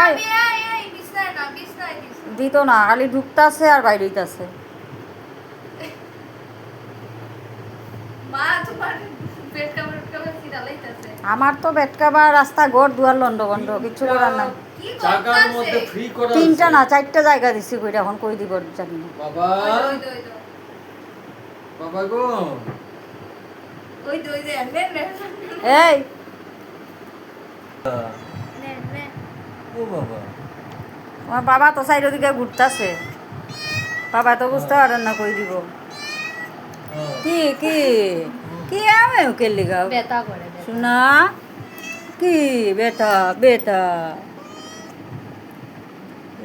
আয়। দিত না খালি ঢুকতাছে আর বাইরে হইতাছে। আমার তো বেটকাবার রাস্তা ঘর দুয়ার লন্ড বন্ড কিছু করার নাই। তিনটা না চারটা জায়গা দিছি কইরা এখন কই দিব জানি না। বাবা। ওই দই দই বাবা গো। এই। ও বাবা। আমার বাবা তো সাইড দিকে ঘুরতাছে। বাবা তো বুঝতে পারেন না কই দিব। হ্যাঁ। কি কি? কি আমি ওকে লিগাও বেতা করে শোনা? কি বেটা বেটা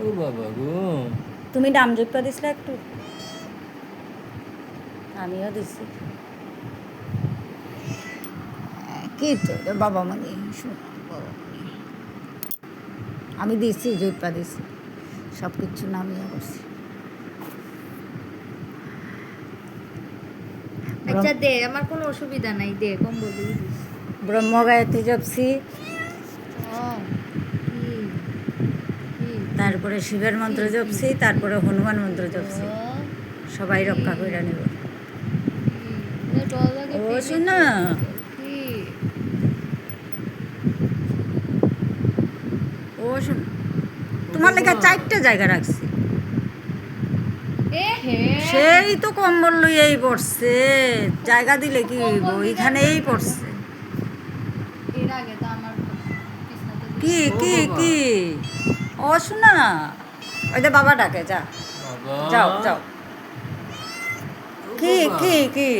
ও বাবা গো। তুমি নাম জপটা দিছিলে একটু? আমিও দিছি। কি তো বাবা মানে শোনা বাবা মানে। আমি দিছি জপটা দিছি সব কিছু নামিয়ে করছি। আচ্ছা দে আমার কোনো অসুবিধা নাই দে কম বলি ব্রহ্ম গায়ত্রী জপছি তারপরে শিবের মন্ত্র জপছি তারপরে হনুমান মন্ত্র জপছি সবাই রক্ষা করে নেব। ও শোনা। শোনা তোমার লেগে চারটা জায়গা রাখছি। সেই তো কম্বল লইয়াই পড়ছে। জায়গা দিলে কি হইব? এখানেই পড়ছে। এর আগে তো আমার বিছনাতে কি কি কি? ও শোনা ওই যে বাবা ডাকে যা। যাও যাও। কি। কি কি?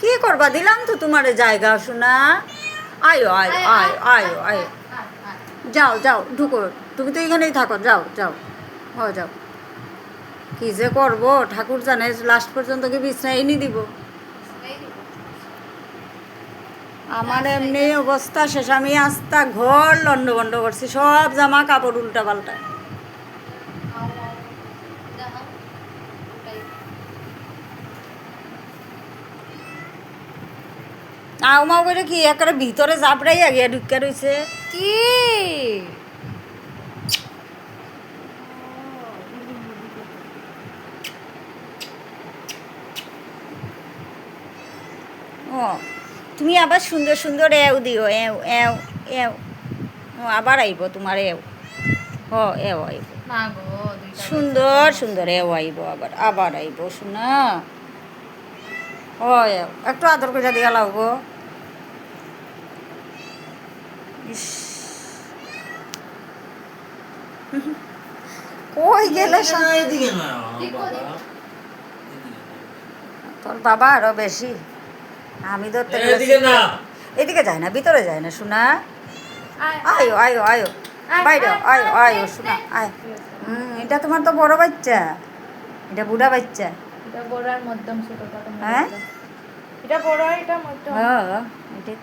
কি করবা? দিলাম তো তোমার জায়গা শোনা আয়ো আয়ো আয়ো আয়ো আয়ো যাও যাও ঢুকো। তুমি তো এখানেই থাকো যাও যাও। হ যাও। কি যে করব? ঠাকুর জানে লাস্ট পর্যন্ত কি বিছনায় এনে দিব? আমার এমনি অবস্থা শেষ। আমি আস্তা ঘর লন্ডভন্ড করছি সব জামা কাপড় উল্টা পাল্টা আও মাও করে কি একেবারে ভিতরে জাপড়াইয়া গিয়া ঢুকে রইছে। কি? ও তুমি আবার সুন্দর সুন্দর এও দিও এও এও এও। ও আবার আইব তোমার এও। ও এও আইব। সুন্দর সুন্দর এও আইব আবার আবার আইব শোনা। ও এও। একটু আদর করে দিয়া লাগবো ইস। কই গেলে তোর বাবা আরও বেশি। আমি ধরতে এদিকে না। যায় না ভিতরে যায় না শোনা। আয়, আয়ো। আয়ো বাইরে আয়, আয়ো শোনা আয়। হুম এটা তোমার তো বড় বাচ্চা। এটা বুড়া বাচ্চা। এটা বড় আর মধ্যম ছোট হ্যাঁ? এটা বড় এটা মধ্যম? হ্যাঁ এটাই